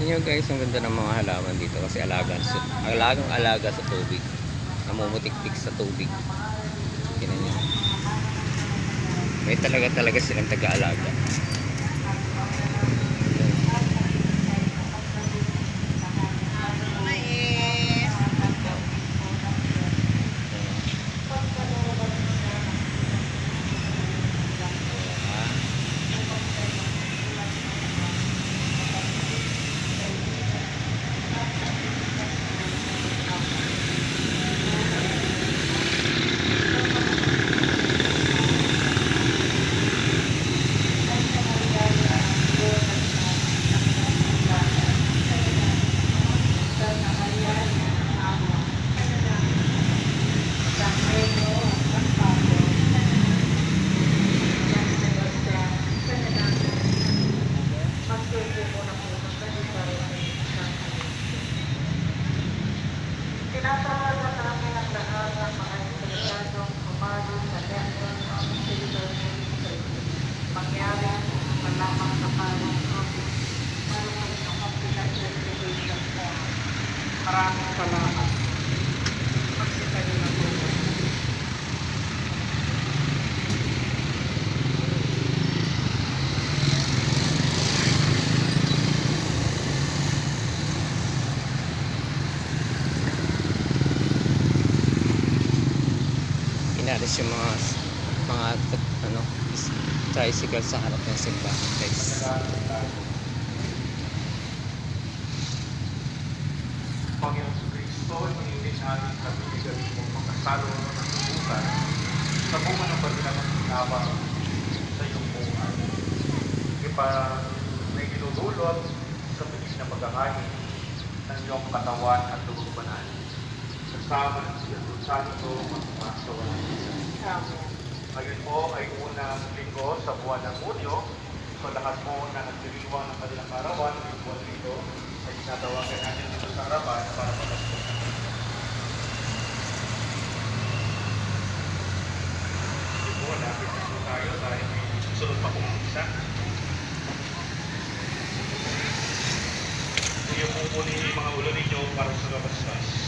Yun nyo guys, ang ganda ng mga halaman dito kasi alagang, sa, alagang alaga sa tubig. Namumutik-tik sa tubig. Tingnan nyo. May talaga talaga silang taga-alaga. Tinatawagan namin ang lahat ng mga interesadong pumalo sa Lendon of Citizen Mangyari sa lamang sa parang office para sa isang confidential application form. Maraming salamat. Magsita niyo na po. Inalis yung mga mga ano tricycle sa harap ng simbahan guys. Panginoon sa Kristo, iniinit namin sa bibigyan mong makasalo ng subukan sa bunga ng pagkakang ginawa sa iyong buhay. Ipa may ginudulot sa bilis na pagkakain ng iyong katawan at lubog banal. Kasama ng Espiritu Santo magpasawa. Amen. Ngayon po ay unang linggo sa buwan ng Hunyo. So lahat po na nagdiriwang ng kanilang karawan, yung buwan dito, ay tinatawagan natin dito sa harapan para po, lapit na po tayo dahil may susunod pa pong isa. Kuya po po ninyo mga ulo ninyo para sa labastas.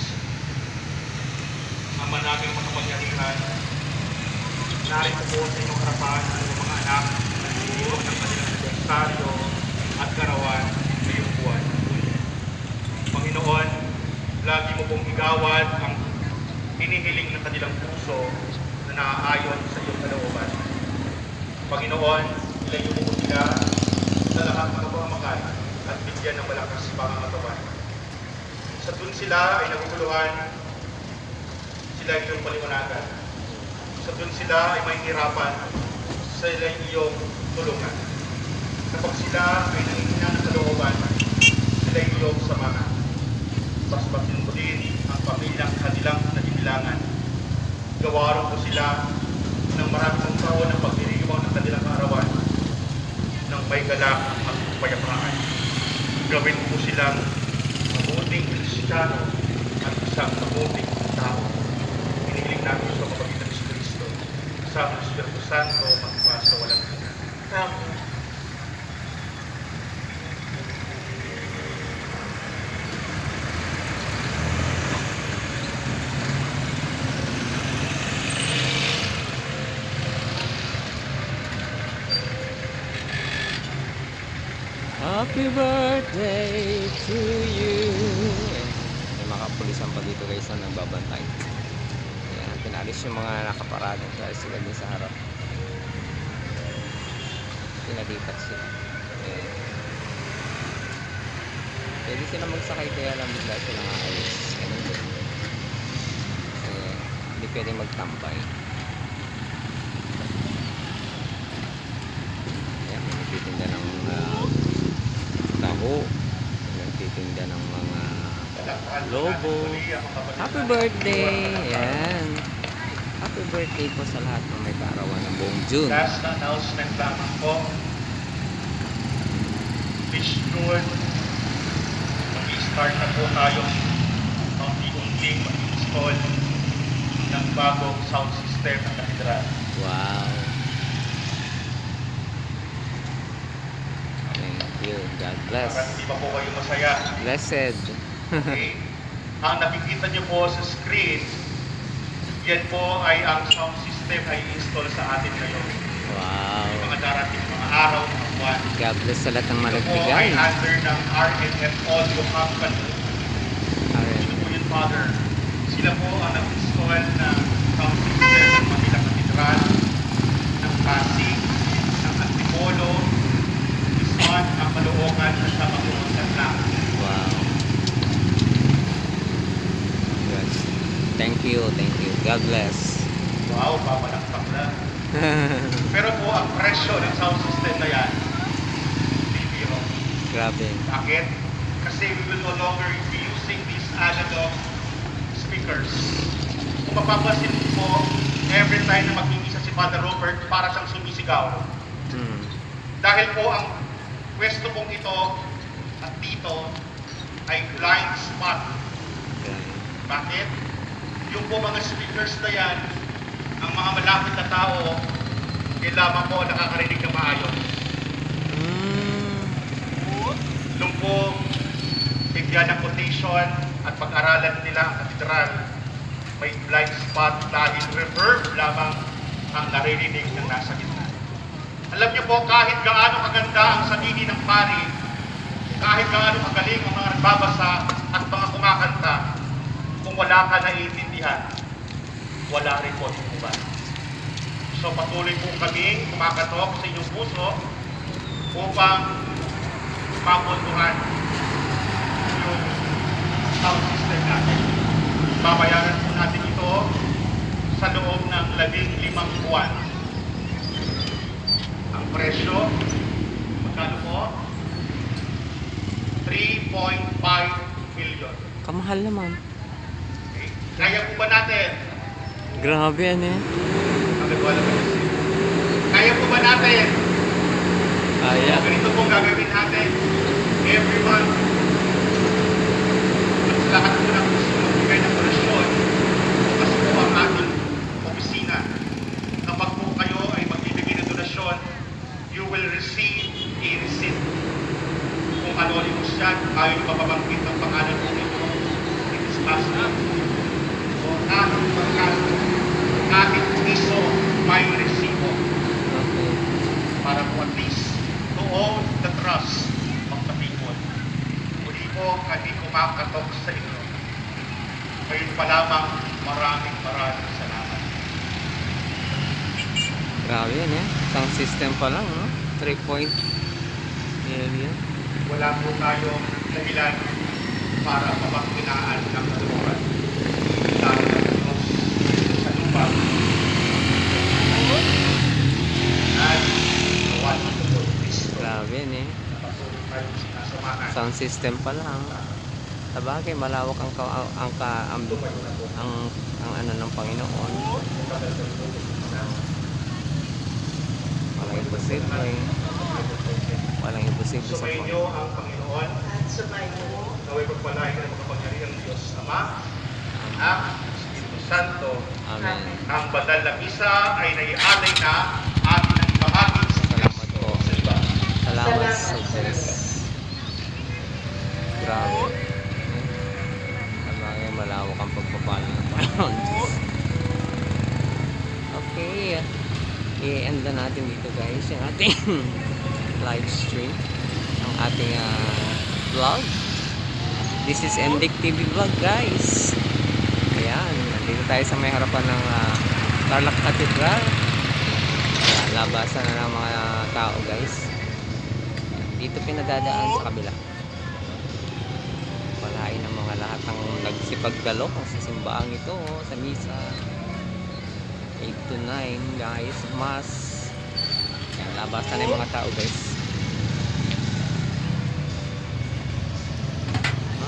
Ama namin makapangyarihan, narito po sa inyong harapan inyong mga anak na niliwag ng kanilang anibersaryo at karawan ngayong buwan. Panginoon, lagi mo pong igawad ang hinihiling ng kanilang puso na naaayon sa iyong kalooban. Panginoon, ilayo mo sila sa lahat ng kapamakan at bigyan ng malakas pangangatawan. Sa dun sila ay naguguluhan, sila iyong paliwanagan sa doon sila ay may hirapan sa ilang iyong tulungan. Kapag sila ay nangingina ng kalooban, sila iyong samahan. Paspasin mo din ang pamilyang kanilang nagbibilangan. Gawaran mo sila ng maraming taon ng pagdiriwang ng kanilang kaarawan ng may galak at payapaan. Gawin mo silang mabuting kristyano at isang mabuting Hinihiling namin sa pamagitan ni Kristo sa Espiritu Santo magpas sa walang hanggan. Amen. Happy birthday to you. May mga kapulisan pa dito guys na nagbabantay. Yung mga nakaparadong tricycle din sa harap. Pinalipat sila. Ayan. Pwede sila magsakay kaya lang bigla silang aalis. Ganun din. Ayan, hindi pwede magtambay. May nagtitinda ng uh, taho. Nagtitinda ng mga lobo. Happy birthday! Ayan. Birthday po sa lahat ng may kaarawan ng buong June. Last na announcement lamang po. This June, mag-start na po tayo unti-unting mag-install ng bagong sound system ng katedral. Wow. Okay. you. God bless. Para hindi pa po kayo masaya. Blessed. Okay. ang nakikita niyo po sa screen, yan po ay ang sound system ay install sa atin ngayon. Wow. Yung mga darating mga araw, mga buwan. God bless sa lahat ng Ito po ay under ng RNF Audio Company. Alright. Ito po yun, Father. Sila po ang nag-install ng sound system ng Manila Cathedral, ng Pasig, ng Antipolo, Quezon, ang Caloocan, at sa Maguusan lang. Wow. Yes. Thank you, thank you. God bless. Wow, papalakpak na. Pero po, ang presyo ng sound system na yan, hindi biro. Grabe. Bakit? Kasi we will no longer be using these analog speakers. Kung mapapansin po, every time na mag-iisa si Father Robert, para siyang sumisigaw. Hmm. Dahil po ang pwesto pong ito at dito ay blind spot. Grabe. Bakit? Yung po mga speakers na yan, ang mga malapit na tao, hindi lamang po nakakarinig ng maayos. Hmm. Nung po bigyan ng quotation at pag-aralan nila ang katedral, may blind spot dahil reverb lamang ang naririnig ng nasa gitna. Alam niyo po, kahit gaano kaganda ang salini ng pari, kahit gaano kagaling ang mga nagbabasa at mga kumakanta, kung wala ka naiintindihan, wala rin po tumuban. So patuloy po kaming kumakatok sa inyong puso upang mapuntuhan yung sound system natin. Babayaran po natin ito sa loob ng labing limang buwan. Ang presyo, magkano po? 3.5 million. Kamahal naman. Kaya po ba natin? Grabe ano eh. Magagawa naman yun. Kaya po ba natin? Kaya. So, ganito po gagawin natin every month. At lahat po ng gusto magbigay ng donasyon, bukas po ang ating opisina. Kapag po kayo ay magbibigay ng donasyon, you will receive a receipt. Kung anonymous yan, ayaw nyo mapabanggit ang pangalan po ninyo, it is passed up. O kahit magkano, kahit piso, may resibo Okay. para po at least to own the trust of the people. Muli po kami kumakatok sa inyo. Ngayon pa lamang maraming maraming salamat. Grabe yan eh. Sound system pa lang, no? 3 point million. Wala po tayong dahilan para mapagkinaan ng kaluluwan. Lalo na sa lupa. At gawa ng Lord Kristo. Grabe yan eh. Sound system pa lang. Sabagay, malawak ang ka, ang, ang, ka- ang, ang, ang ano ng Panginoon. Walang imposible. Walang imposible sa Panginoon. ang Panginoon At sumayo Naway pagpalain ka ng makapangyarihan ng Diyos Ama, Anak, Espiritu Santo. Amen. Ang badal na misa ay naialay na atin ang sa Salamat po. sa iba. Salamat sa Diyos. Grabe. Malawak ang pagpapala ng Panginoon. Okay. I-end na natin dito guys yung ating live stream. Ang ating ah, vlog. This is MDIC TV vlog guys. Ayan. Nandito tayo sa may harapan ng uh, Tarlac Cathedral. Ayan, labasan na ng mga tao guys. Dito pinadadaan sa kabila. Walain ng mga lahat ng nagsipagdalo sa simbahan ito, sa misa. 8 to 9 guys, mas. Ayan, labasan na mga tao guys.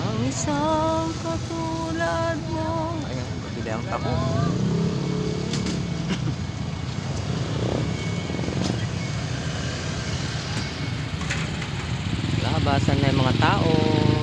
Ang isang katulad mo. Ayan, kabila ang tako. Labasan na mga tao.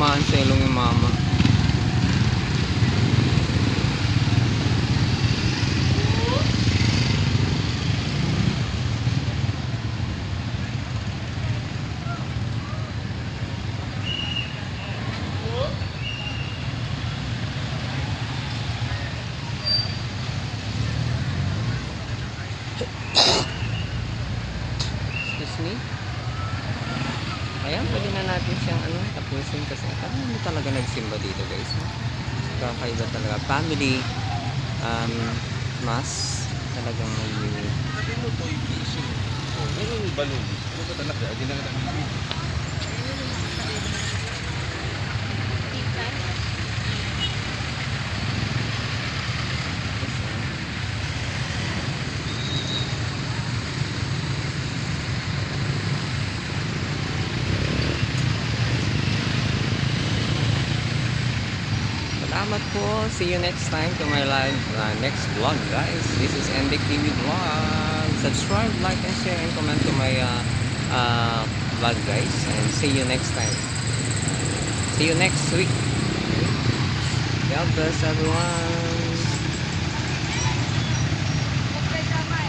dumaan sa ilong ni mama. Ayan, pwede na natin siyang ano, tapusin kasi hindi talaga nagsimba dito guys. Kakaiba talaga. Family um, mass talagang may Ano to i-issue? Oh, ano yung balon? Ano ba talaga? Hindi na kita Salamat po. See you next time to my live uh, next vlog, guys. This is NBIC TV Vlog. Subscribe, like, and share, and comment to my uh, uh, vlog, guys. And see you next time. See you next week. God bless everyone.